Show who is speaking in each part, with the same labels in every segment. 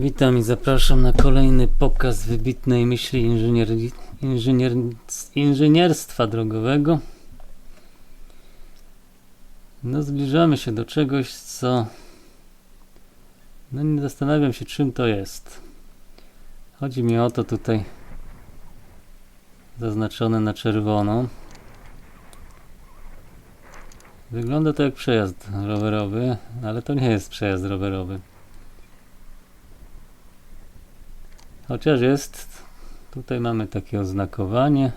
Speaker 1: Witam i zapraszam na kolejny pokaz wybitnej myśli inżynier, inżynier, inżynierstwa drogowego. No zbliżamy się do czegoś, co... No nie zastanawiam się czym to jest. Chodzi mi o to tutaj zaznaczone na czerwono. Wygląda to jak przejazd rowerowy, ale to nie jest przejazd rowerowy. Chociaż jest, tutaj mamy takie oznakowanie.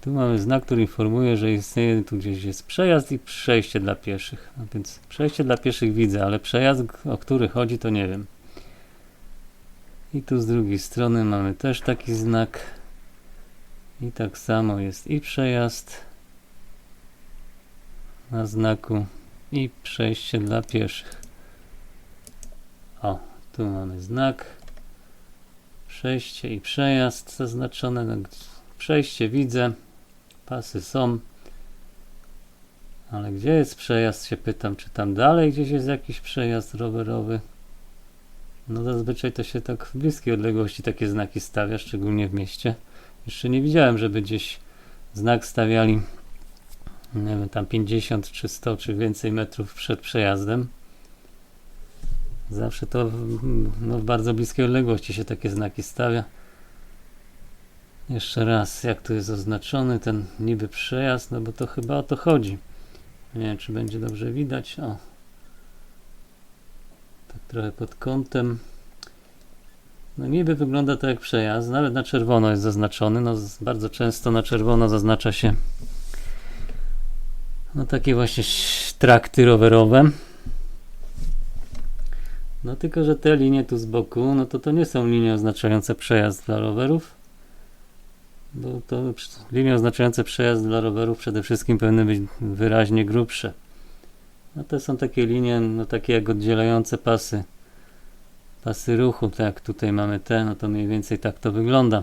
Speaker 1: Tu mamy znak, który informuje, że istnieje tu gdzieś jest przejazd i przejście dla pieszych. A więc przejście dla pieszych widzę, ale przejazd, o który chodzi, to nie wiem. I tu z drugiej strony mamy też taki znak. I tak samo jest i przejazd na znaku i przejście dla pieszych. O, tu mamy znak. Przejście i przejazd zaznaczone. No, Przejście widzę. Pasy są. Ale gdzie jest przejazd się pytam, czy tam dalej gdzieś jest jakiś przejazd rowerowy? No zazwyczaj to się tak w bliskiej odległości takie znaki stawia, szczególnie w mieście. Jeszcze nie widziałem, żeby gdzieś znak stawiali nie wiem, tam 50 czy 100 czy więcej metrów przed przejazdem. Zawsze to w, no, w bardzo bliskiej odległości się takie znaki stawia. Jeszcze raz, jak tu jest oznaczony ten niby przejazd, no bo to chyba o to chodzi. Nie wiem, czy będzie dobrze widać. O. Tak trochę pod kątem. No niby wygląda to jak przejazd, nawet na czerwono jest zaznaczony. No bardzo często na czerwono zaznacza się no takie właśnie trakty rowerowe. No tylko, że te linie tu z boku, no to to nie są linie oznaczające przejazd dla rowerów. Bo to linie oznaczające przejazd dla rowerów przede wszystkim powinny być wyraźnie grubsze. No to są takie linie, no takie jak oddzielające pasy. Pasy ruchu, tak jak tutaj mamy te, no to mniej więcej tak to wygląda.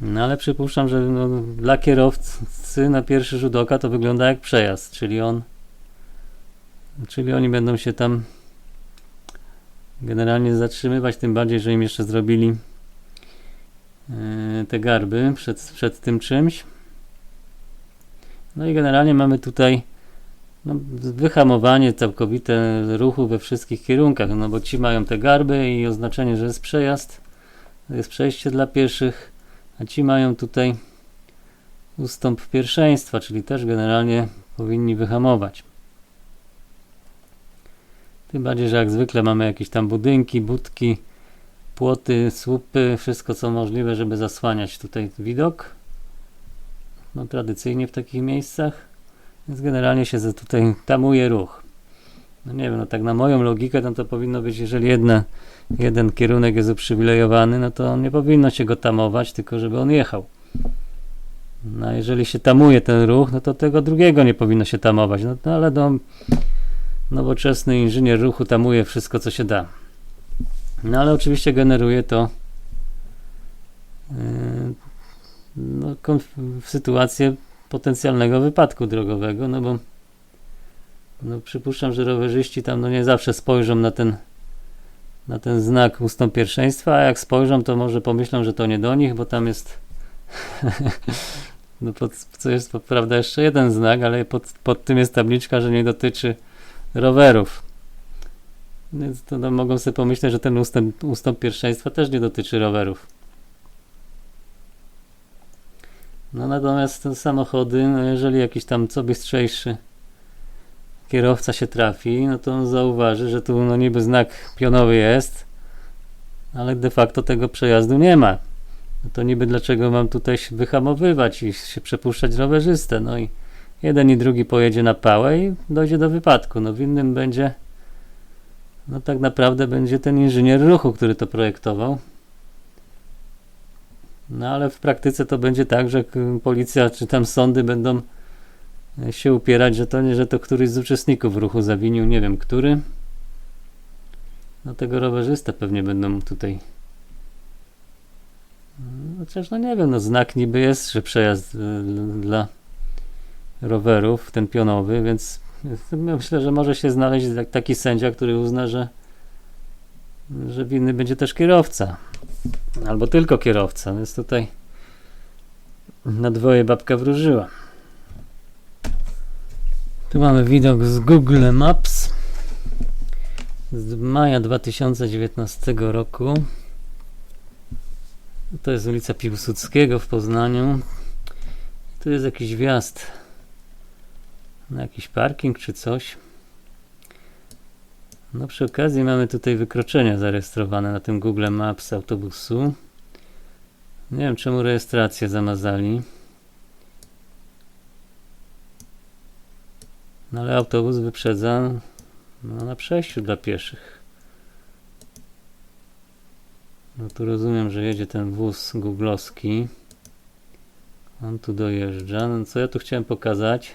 Speaker 1: No ale przypuszczam, że no, dla kierowcy na pierwszy rzut oka to wygląda jak przejazd, czyli on czyli oni będą się tam generalnie zatrzymywać, tym bardziej, że im jeszcze zrobili yy, te garby przed, przed tym czymś. No i generalnie mamy tutaj no, wyhamowanie całkowite ruchu we wszystkich kierunkach, no bo ci mają te garby i oznaczenie, że jest przejazd, jest przejście dla pieszych, a ci mają tutaj ustąp pierwszeństwa, czyli też generalnie powinni wyhamować. Tym bardziej, że jak zwykle mamy jakieś tam budynki, budki, płoty, słupy, wszystko co możliwe, żeby zasłaniać tutaj widok. No tradycyjnie w takich miejscach. Więc generalnie się tutaj tamuje ruch. No nie wiem, no tak na moją logikę no to powinno być, jeżeli jedna, jeden kierunek jest uprzywilejowany, no to nie powinno się go tamować, tylko żeby on jechał. No jeżeli się tamuje ten ruch, no to tego drugiego nie powinno się tamować. No, no ale no, nowoczesny inżynier ruchu tamuje wszystko, co się da. No ale oczywiście generuje to yy, no, sytuację potencjalnego wypadku drogowego, no bo no, przypuszczam, że rowerzyści tam no, nie zawsze spojrzą na ten na ten znak ustąp pierwszeństwa, a jak spojrzą, to może pomyślą, że to nie do nich, bo tam jest no pod, co jest, prawda, jeszcze jeden znak, ale pod, pod tym jest tabliczka, że nie dotyczy rowerów. Więc to no, mogą sobie pomyśleć, że ten ustęp, ustąp pierwszeństwa też nie dotyczy rowerów. No natomiast samochody, no jeżeli jakiś tam co bystrzejszy kierowca się trafi, no to on zauważy, że tu no niby znak pionowy jest, ale de facto tego przejazdu nie ma. No to niby dlaczego mam tutaj się wyhamowywać i się przepuszczać rowerzystę? No i jeden i drugi pojedzie na pałę i dojdzie do wypadku. No w innym będzie, no tak naprawdę będzie ten inżynier ruchu, który to projektował. No ale w praktyce to będzie tak, że policja czy tam sądy będą e, się upierać, że to nie, że to któryś z uczestników ruchu zawinił, nie wiem który. No tego rowerzystę pewnie będą tutaj no, Chociaż no nie wiem, no znak niby jest, że przejazd y, dla rowerów, ten pionowy, więc Myślę, że może się znaleźć tak- taki sędzia, który uzna, że, że winny będzie też kierowca. Albo tylko kierowca, więc tutaj na dwoje babka wróżyła. Tu mamy widok z Google Maps z maja 2019 roku. To jest ulica Piłsudskiego w Poznaniu. Tu jest jakiś wjazd na jakiś parking czy coś. No przy okazji mamy tutaj wykroczenia zarejestrowane na tym Google Maps autobusu. Nie wiem czemu rejestrację zamazali. No ale autobus wyprzedza no, na przejściu dla pieszych. No tu rozumiem, że jedzie ten wóz googlowski. On tu dojeżdża. No co ja tu chciałem pokazać?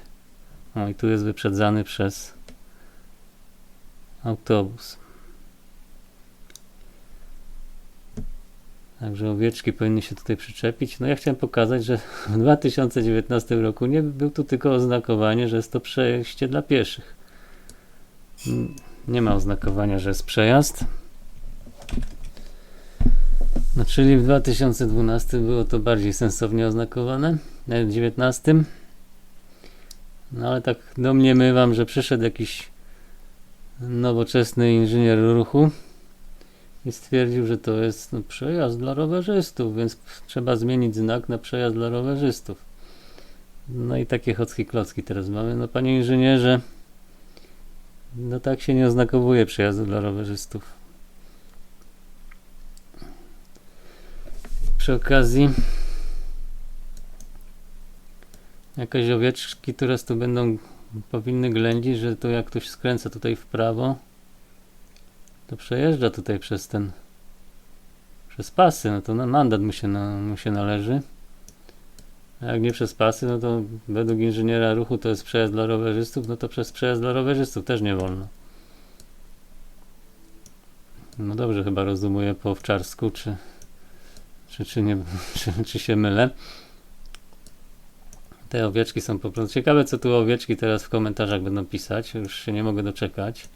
Speaker 1: O i tu jest wyprzedzany przez autobus. Także owieczki powinny się tutaj przyczepić. No ja chciałem pokazać, że w 2019 roku nie był tu tylko oznakowanie, że jest to przejście dla pieszych. Nie ma oznakowania, że jest przejazd. No czyli w 2012 było to bardziej sensownie oznakowane, w 2019. No ale tak domniemywam, że przyszedł jakiś nowoczesny inżynier ruchu i stwierdził, że to jest no, przejazd dla rowerzystów, więc trzeba zmienić znak na przejazd dla rowerzystów. No i takie chocki klocki teraz mamy. No panie inżynierze, no tak się nie oznakowuje przejazdu dla rowerzystów. Przy okazji Jakieś owieczki, które tu będą powinny ględzić, że to jak ktoś skręca tutaj w prawo, to przejeżdża tutaj przez ten przez pasy, no to na mandat mu się, na, mu się należy. A jak nie przez pasy, no to według inżyniera ruchu to jest przejazd dla rowerzystów, no to przez przejazd dla rowerzystów też nie wolno. No dobrze chyba rozumuję po owczarsku, czy, czy, czy, nie, czy, czy się mylę. Te owieczki są po prostu. Ciekawe, co tu owieczki teraz w komentarzach będą pisać. Już się nie mogę doczekać.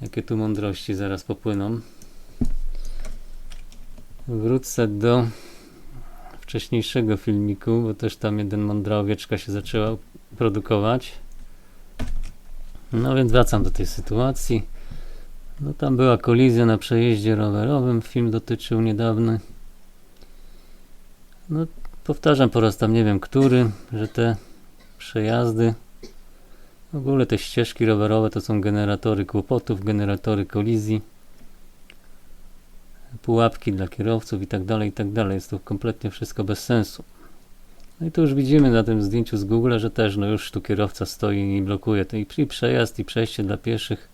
Speaker 1: Jakie tu mądrości zaraz popłyną. Wrócę do wcześniejszego filmiku, bo też tam jeden mądra owieczka się zaczęła produkować. No więc wracam do tej sytuacji. No tam była kolizja na przejeździe rowerowym. Film dotyczył niedawny. No powtarzam po raz tam nie wiem który, że te przejazdy, w ogóle te ścieżki rowerowe to są generatory kłopotów, generatory kolizji, pułapki dla kierowców i tak dalej, i tak dalej. Jest to kompletnie wszystko bez sensu. No i tu już widzimy na tym zdjęciu z Google, że też no już tu kierowca stoi i blokuje to i przejazd, i przejście dla pieszych.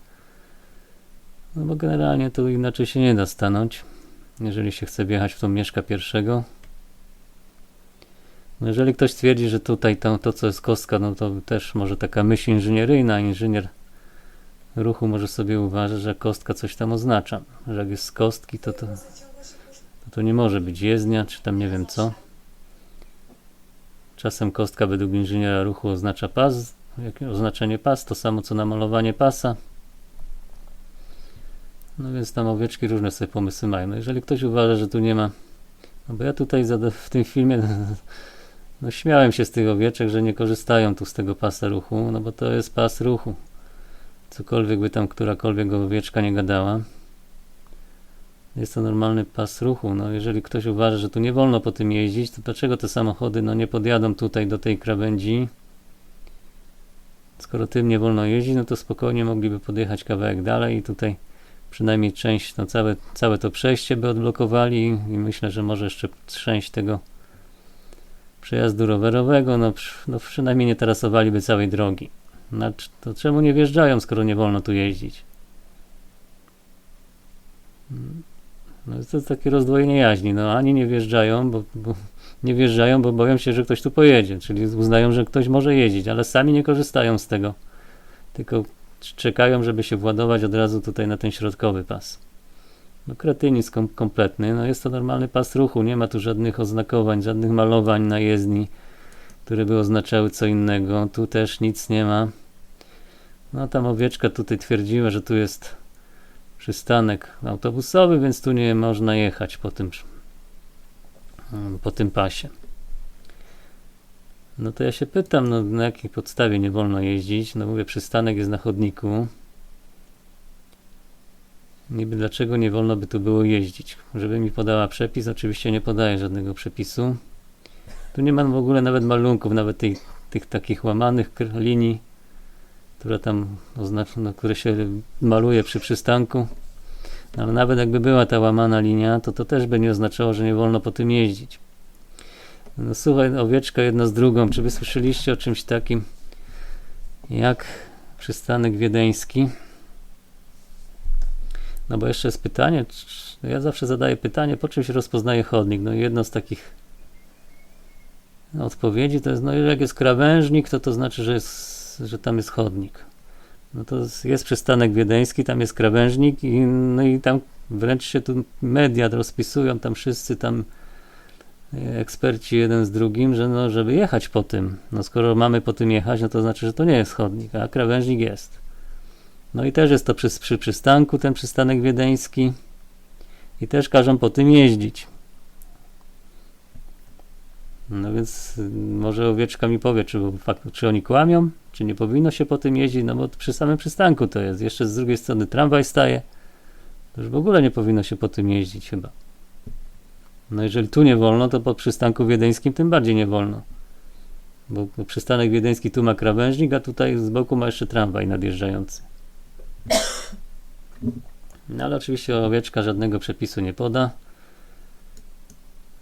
Speaker 1: No bo generalnie tu inaczej się nie da stanąć, jeżeli się chce wjechać w tą mieszka pierwszego. No jeżeli ktoś twierdzi, że tutaj to, to co jest kostka, no to też może taka myśl inżynieryjna, inżynier ruchu może sobie uważać, że kostka coś tam oznacza. Że jak jest z kostki, to to, to, to nie może być jezdnia, czy tam nie wiem co. Czasem kostka według inżyniera ruchu oznacza pas, oznaczenie pas, to samo co namalowanie pasa. No więc tam owieczki różne sobie pomysły mają. No jeżeli ktoś uważa, że tu nie ma, no bo ja tutaj w tym filmie no śmiałem się z tych owieczek, że nie korzystają tu z tego pasa ruchu, no bo to jest pas ruchu. Cokolwiek by tam którakolwiek owieczka nie gadała. Jest to normalny pas ruchu. No jeżeli ktoś uważa, że tu nie wolno po tym jeździć, to dlaczego te samochody no nie podjadą tutaj do tej krawędzi? Skoro tym nie wolno jeździć, no to spokojnie mogliby podjechać kawałek dalej i tutaj przynajmniej część, no całe, całe to przejście by odblokowali i myślę, że może jeszcze część tego przejazdu rowerowego, no, no przynajmniej nie tarasowaliby całej drogi. No, to czemu nie wjeżdżają, skoro nie wolno tu jeździć? No to jest takie rozdwojenie jaźni. No ani nie wjeżdżają, bo, bo nie wjeżdżają, bo boją się, że ktoś tu pojedzie, czyli uznają, że ktoś może jeździć, ale sami nie korzystają z tego. Tylko czekają, żeby się władować od razu tutaj na ten środkowy pas. No kretynizm kom kompletny. No jest to normalny pas ruchu, nie ma tu żadnych oznakowań, żadnych malowań na jezdni, które by oznaczały co innego. Tu też nic nie ma. No tam owieczka tutaj twierdziła, że tu jest przystanek autobusowy, więc tu nie można jechać po tym, mm, po tym pasie. No to ja się pytam, no, na jakiej podstawie nie wolno jeździć? No mówię, przystanek jest na chodniku. Niby dlaczego nie wolno by tu było jeździć? Żeby mi podała przepis, oczywiście nie podaje żadnego przepisu. Tu nie ma w ogóle nawet malunków, nawet tej, tych takich łamanych linii, która tam oznacza, no, które się maluje przy przystanku. Ale nawet jakby była ta łamana linia, to to też by nie oznaczało, że nie wolno po tym jeździć. No słuchaj, owieczka jedna z drugą. Czy wy słyszeliście o czymś takim jak przystanek wiedeński? No bo jeszcze jest pytanie, czy- ja zawsze zadaję pytanie, po czym się rozpoznaje chodnik? No i jedno z takich odpowiedzi to jest, no jak jest krawężnik, to to znaczy, że, jest, że tam jest chodnik. No to jest, przystanek wiedeński, tam jest krawężnik i, no i tam wręcz się tu media rozpisują, tam wszyscy tam e, eksperci jeden z drugim, że no, żeby jechać po tym. No skoro mamy po tym jechać, no to znaczy, że to nie jest chodnik, a krawężnik jest. No i też jest to przy, przy przystanku, ten przystanek wiedeński i też każą po tym jeździć. No więc y, może owieczka mi powie, czy, czy oni kłamią, czy nie powinno się po tym jeździć, no bo przy samym przystanku to jest. Jeszcze z drugiej strony tramwaj staje. To już w ogóle nie powinno się po tym jeździć chyba. No jeżeli tu nie wolno, to po przystanku wiedeńskim tym bardziej nie wolno. Bo przystanek wiedeński tu ma krawężnik, a tutaj z boku ma jeszcze tramwaj nadjeżdżający. No ale oczywiście owieczka żadnego przepisu nie poda.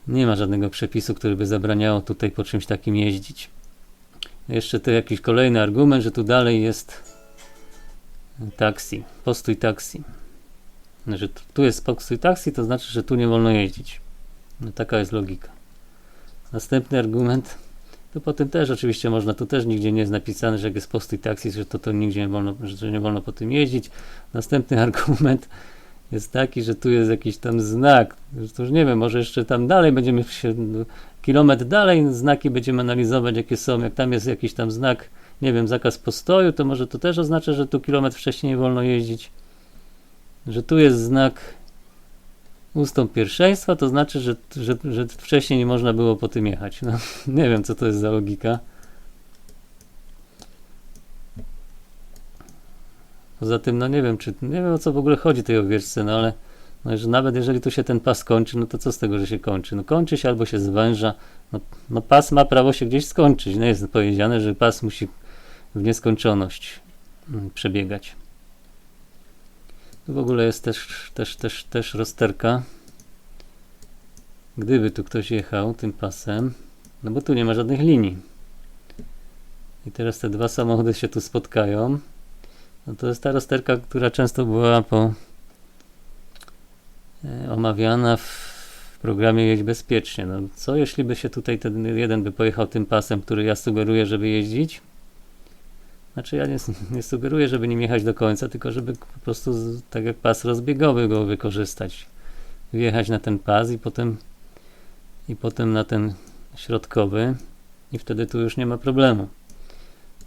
Speaker 1: Nie ma żadnego przepisu, który by zabraniało tutaj po czymś takim jeździć. Jeszcze to jakiś kolejny argument, że tu dalej jest taksi, postój taksi. Że tu jest postój taksi, to znaczy, że tu nie wolno jeździć. No, taka jest logika. Następny argument, to potem też oczywiście można, tu też nigdzie nie jest napisane, że jak jest postój taksi, że to, to nigdzie nie wolno, że nie wolno po tym jeździć. Następny argument jest taki, że tu jest jakiś tam znak, to już nie wiem, może jeszcze tam dalej będziemy się, no, kilometr dalej znaki będziemy analizować, jakie są, jak tam jest jakiś tam znak, nie wiem, zakaz postoju, to może to też oznacza, że tu kilometr wcześniej nie wolno jeździć, że tu jest znak ustąp pierwszeństwa, to znaczy, że, że, że wcześniej nie można było po tym jechać. No, nie wiem, co to jest za logika. Poza tym, no nie wiem, czy nie wiem o co w ogóle chodzi tej owieczce, no ale no, że nawet jeżeli tu się ten pas kończy, no to co z tego, że się kończy? No kończy się albo się zwęża. No, no pas ma prawo się gdzieś skończyć. No jest powiedziane, że pas musi w nieskończoność mm, przebiegać. W ogóle jest też, też, też, też rozterka. Gdyby tu ktoś jechał tym pasem, no bo tu nie ma żadnych linii. I teraz te dwa samochody się tu spotkają. No to jest ta rozterka, która często była po e, omawiana w programie Jedź Bezpiecznie. No, co jeśli by się tutaj ten jeden by pojechał tym pasem, który ja sugeruję, żeby jeździć? Znaczy ja nie, nie sugeruję, żeby nim jechać do końca, tylko żeby po prostu tak jak pas rozbiegowy go wykorzystać. Wjechać na ten pas i potem i potem na ten środkowy i wtedy tu już nie ma problemu.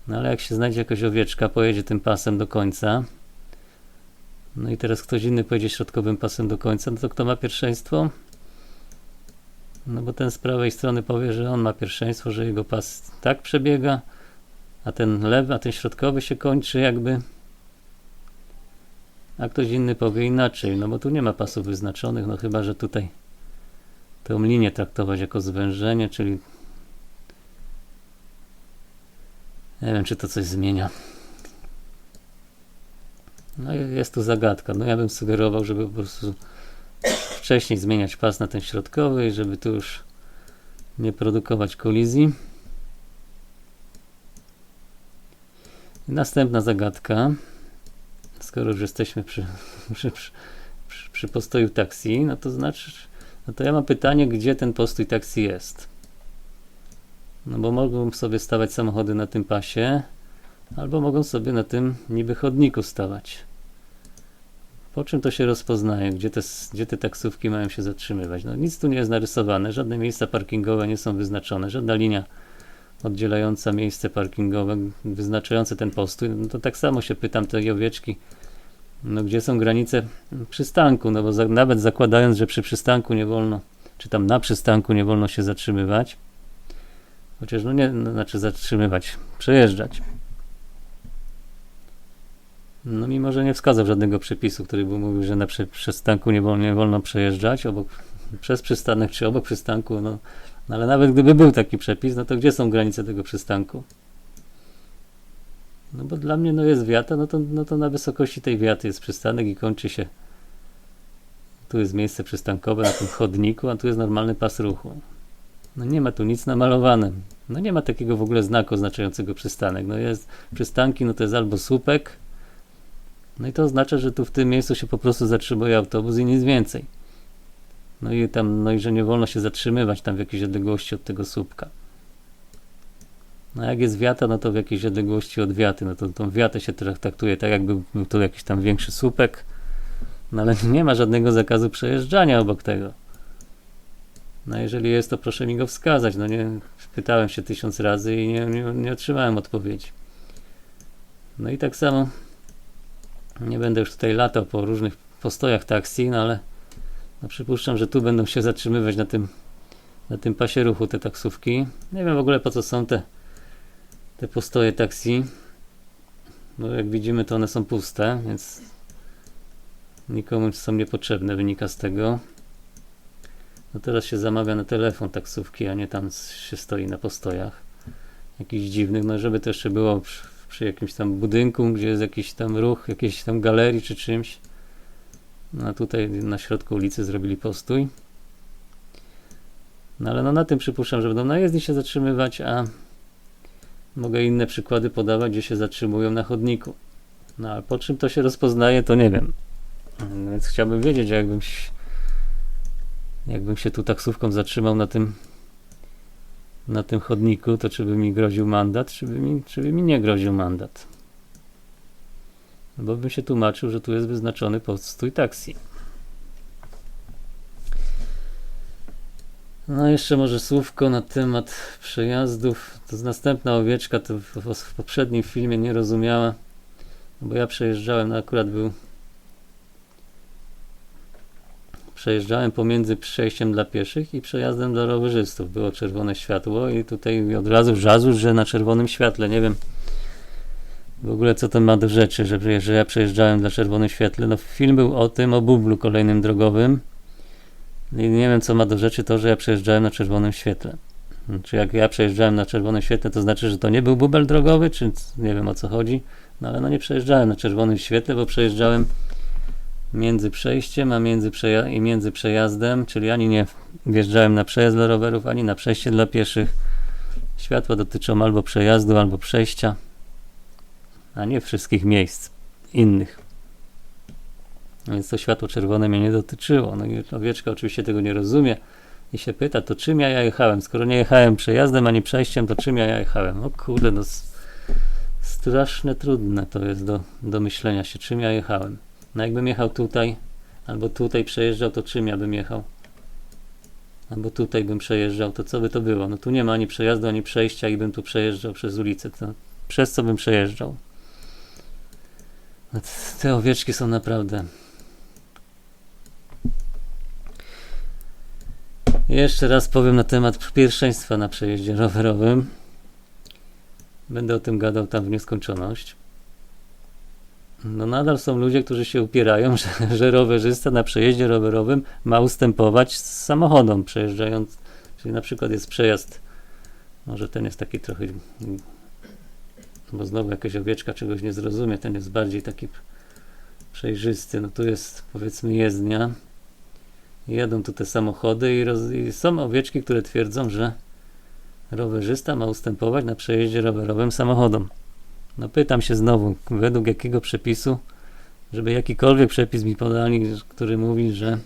Speaker 1: No ale jak się znajdzie jakaś owieczka, pojedzie tym pasem do końca, no i teraz ktoś inny pojedzie środkowym pasem do końca, no to kto ma pierwszeństwo? No bo ten z prawej strony powie, że on ma pierwszeństwo, że jego pas tak przebiega, a ten lewy, a ten środkowy się kończy jakby. A ktoś inny powie inaczej, no bo tu nie ma pasów wyznaczonych, no chyba, że tutaj tę linię traktować jako zwężenie, czyli nie wiem, czy to coś zmienia. No i jest tu zagadka. No ja bym sugerował, żeby po prostu wcześniej zmieniać pas na ten środkowy i żeby tu już nie produkować kolizji. Następna zagadka. Skoro już jesteśmy przy, przy, przy, przy, postoju taksi, no to znaczy, no to ja mam pytanie, gdzie ten postój taksi jest. No bo mogą sobie stawać samochody na tym pasie, albo mogą sobie na tym niby chodniku stawać. Po czym to się rozpoznaje? Gdzie te, gdzie te taksówki mają się zatrzymywać? No nic tu nie jest narysowane, żadne miejsca parkingowe nie są wyznaczone, żadna linia oddzielająca miejsce parkingowe, wyznaczające ten postój, no to tak samo się pytam tej owieczki, no gdzie są granice przystanku, no bo za, nawet zakładając, że przy przystanku nie wolno, czy tam na przystanku nie wolno się zatrzymywać, chociaż no nie, no, znaczy zatrzymywać, przejeżdżać. No mimo, że nie wskazał żadnego przepisu, który by mówił, że na przy, przystanku nie wolno, nie wolno przejeżdżać, obok, przez przystanek czy obok przystanku, no, no ale nawet gdyby był taki przepis, no to gdzie są granice tego przystanku? No bo dla mnie no jest wiata, no to, no to na wysokości tej wiaty jest przystanek i kończy się. Tu jest miejsce przystankowe na tym chodniku, a tu jest normalny pas ruchu. No nie ma tu nic namalowane. No nie ma takiego w ogóle znaku oznaczającego przystanek. No jest przystanki, no to jest albo słupek, no i to oznacza, że tu w tym miejscu się po prostu zatrzymuje autobus i nic więcej. No i tam, no i że nie wolno się zatrzymywać tam w jakiejś odległości od tego słupka. No jak jest wiata, no to w jakiejś odległości od wiaty, no to tą wiatę się traktuje tak, jakby był to jakiś tam większy słupek, no ale nie ma żadnego zakazu przejeżdżania obok tego. No jeżeli jest, to proszę mi go wskazać. No nie, pytałem się tysiąc razy i nie, nie, nie otrzymałem odpowiedzi. No i tak samo nie będę już tutaj latał po różnych postojach taksi, no ale no przypuszczam, że tu będą się zatrzymywać na tym, na tym pasie ruchu te taksówki. Nie wiem w ogóle po co są te, te postoje taksi. Bo jak widzimy to one są puste, więc nikomu są niepotrzebne, wynika z tego. No teraz się zamawia na telefon taksówki, a nie tam się stoi na postojach. Jakichś dziwnych, no żeby to jeszcze było przy, przy jakimś tam budynku, gdzie jest jakiś tam ruch, jakiejś tam galerii czy czymś. No tutaj na środku ulicy zrobili postój. No ale no na tym przypuszczam, że będą na jezdni się zatrzymywać, a mogę inne przykłady podawać, gdzie się zatrzymują na chodniku. No a po czym to się rozpoznaje, to nie wiem. No, więc chciałbym wiedzieć, jakbym się, jakbym się tu taksówką zatrzymał na tym na tym chodniku, to czy by mi groził mandat, czy by mi, czy by mi nie groził mandat. Bo bym się tłumaczył, że tu jest wyznaczony postój taksi. No jeszcze może słówko na temat przejazdów. To jest następna owieczka, to w, w, poprzednim filmie nie rozumiała, bo ja przejeżdżałem, no akurat był przejeżdżałem pomiędzy przejściem dla pieszych i przejazdem dla rowerzystów. Było czerwone światło i tutaj od razu żazu, że na czerwonym świetle, nie wiem w ogóle co to ma do rzeczy, że, że ja przejeżdżałem dla czerwonym świetle. No film był o tym, o bublu kolejnym drogowym i nie wiem co ma do rzeczy to, że ja przejeżdżałem na czerwonym świetle. Czy jak ja przejeżdżałem na czerwonym świetle, to znaczy, że to nie był bubel drogowy, czy nie wiem o co chodzi. No ale no nie przejeżdżałem na czerwonym świetle, bo przejeżdżałem między przejściem a między przeja- i między przejazdem, czyli ani nie wjeżdżałem na przejazd dla rowerów, ani na przejście dla pieszych. Światła dotyczą albo przejazdu, albo przejścia, a nie wszystkich miejsc innych. Więc to światło czerwone mnie nie dotyczyło. No i owieczka oczywiście tego nie rozumie i się pyta, to czym ja jechałem? Skoro nie jechałem przejazdem ani przejściem, to czym ja jechałem? O kurde, no strasznie trudne to jest do, do myślenia się, czym ja jechałem. No jakbym jechał tutaj, albo tutaj przejeżdżał, to czym ja bym jechał? Albo tutaj bym przejeżdżał, to co by to było? No tu nie ma ani przejazdu, ani przejścia i bym tu przejeżdżał przez ulicę. To przez co bym przejeżdżał? Te owieczki są naprawdę... Jeszcze raz powiem na temat pierwszeństwa na przejeździe rowerowym. Będę o tym gadał tam w nieskończoność. No nadal są ludzie, którzy się upierają, że, że rowerzysta na przejeździe rowerowym ma ustępować samochodom przejeżdżając, czyli na przykład jest przejazd, może ten jest taki trochę, bo znowu jakaś owieczka czegoś nie zrozumie, ten jest bardziej taki przejrzysty, no tu jest powiedzmy jezdnia, jadą tu te samochody i, roz, i są owieczki, które twierdzą, że rowerzysta ma ustępować na przejeździe rowerowym samochodom. No pytam się znowu, według jakiego przepisu, żeby jakikolwiek przepis mi podali, który mówi, że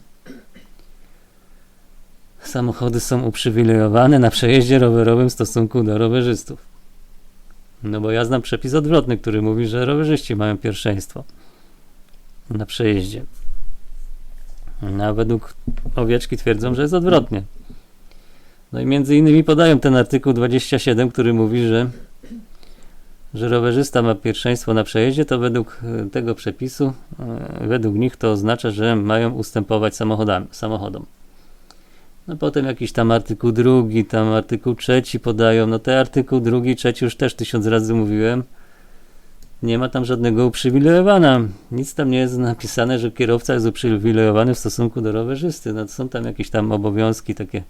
Speaker 1: samochody są uprzywilejowane na przejeździe rowerowym w stosunku do rowerzystów. No bo ja znam przepis odwrotny, który mówi, że rowerzyści mają pierwszeństwo na przejeździe. No a według owieczki twierdzą, że jest odwrotnie. No i między innymi podają ten artykuł 27, który mówi, że, że rowerzysta ma pierwszeństwo na przejeździe, to według e, tego przepisu, e, według nich to oznacza, że mają ustępować samochodami, samochodom. No potem jakiś tam artykuł drugi, tam artykuł trzeci podają. No te artykuł drugi, trzeci już też tysiąc razy mówiłem. Nie ma tam żadnego uprzywilejowania. Nic tam nie jest napisane, że kierowca jest uprzywilejowany w stosunku do rowerzysty. No są tam jakieś tam obowiązki takie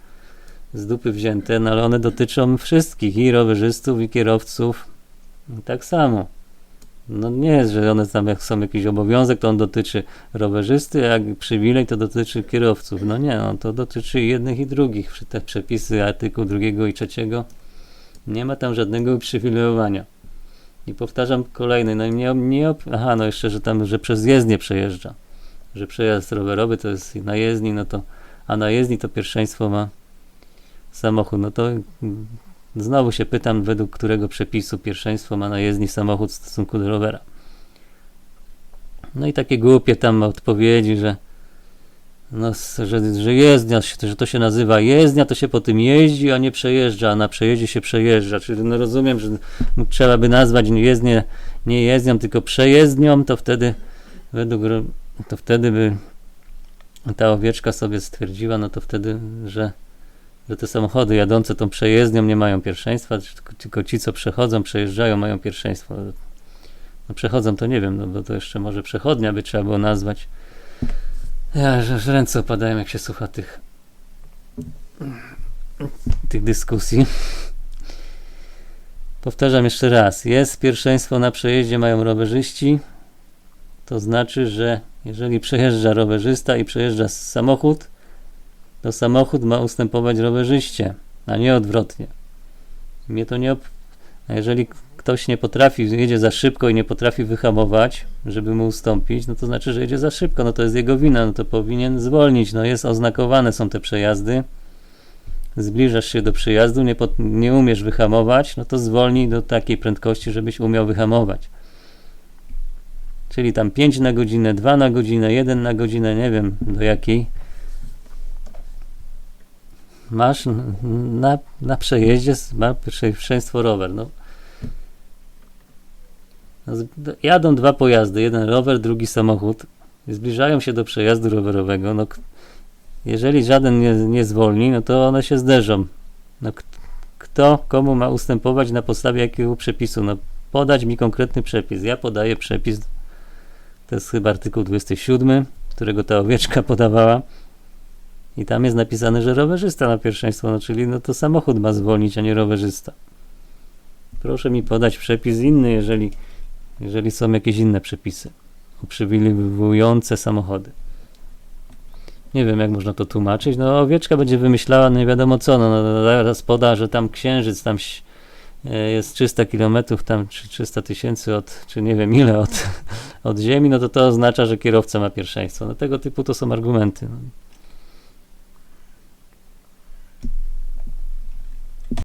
Speaker 1: z dupy wzięte, no ale one dotyczą wszystkich, i rowerzystów, i kierowców. I tak samo. No nie jest, że one tam jak są jakiś obowiązek, to on dotyczy rowerzysty, a jak przywilej to dotyczy kierowców. No nie, no to dotyczy jednych i drugich. Te przepisy artykuł drugiego i trzeciego nie ma tam żadnego uprzywilejowania. I powtarzam kolejny, no nie, nie aha, no jeszcze, że tam, że przez jezdnię przejeżdża. Że przejazd rowerowy to jest na jezdni, no to, a na jezdni to pierwszeństwo ma samochód. No to znowu się pytam, według którego przepisu pierwszeństwo ma na jezdni samochód w stosunku do rowera. No i takie głupie tam odpowiedzi, że no, że, że jezdnia, że to się nazywa jezdnia, to się po tym jeździ, a nie przejeżdża, a na przejeździe się przejeżdża. Czyli no rozumiem, że trzeba by nazwać jezdnię nie jezdnią, tylko przejezdnią, to wtedy według to wtedy by ta owieczka sobie stwierdziła, no to wtedy, że, że te samochody jadące tą przejezdnią nie mają pierwszeństwa, tylko, ci, co przechodzą, przejeżdżają, mają pierwszeństwo. No przechodzą to nie wiem, no bo to jeszcze może przechodnia by trzeba było nazwać. Ja, że ręce opadają, jak się słucha tych tych dyskusji. Powtarzam jeszcze raz. Jest pierwszeństwo na przejeździe, mają rowerzyści. To znaczy, że jeżeli przejeżdża rowerzysta i przejeżdża samochód, to samochód ma ustępować rowerzyście, a nie odwrotnie. Mnie to nie. Op- a jeżeli ktoś nie potrafi, jedzie za szybko i nie potrafi wyhamować, żeby mu ustąpić, no to znaczy, że jedzie za szybko, no to jest jego wina, no to powinien zwolnić. No jest oznakowane są te przejazdy. Zbliżasz się do przejazdu, nie, pot- nie umiesz wyhamować, no to zwolnij do takiej prędkości, żebyś umiał wyhamować. Czyli tam 5 na godzinę, 2 na godzinę, 1 na godzinę, nie wiem do jakiej. Masz na, na przejeździe ma pierwszeństwo rower. No. No, Jadą dwa pojazdy, jeden rower, drugi samochód. Zbliżają się do przejazdu rowerowego. No, jeżeli żaden nie, nie zwolni, no to one się zderzą. No, kto komu ma ustępować na podstawie jakiego przepisu? No, podać mi konkretny przepis. Ja podaję przepis, to jest chyba artykuł 27, którego ta owieczka podawała. I tam jest napisane, że rowerzysta ma pierwszeństwo, no czyli no to samochód ma zwolnić, a nie rowerzysta. Proszę mi podać przepis inny, jeżeli, jeżeli są jakieś inne przepisy uprzywilejowujące samochody. Nie wiem, jak można to tłumaczyć. No, owieczka będzie wymyślała nie wiadomo co. No, no, zaraz poda, że tam księżyc tam e, jest 300 km, tam czy 300 tysięcy od, czy nie wiem ile od, od Ziemi, no to to oznacza, że kierowca ma pierwszeństwo. No tego typu to są argumenty. No.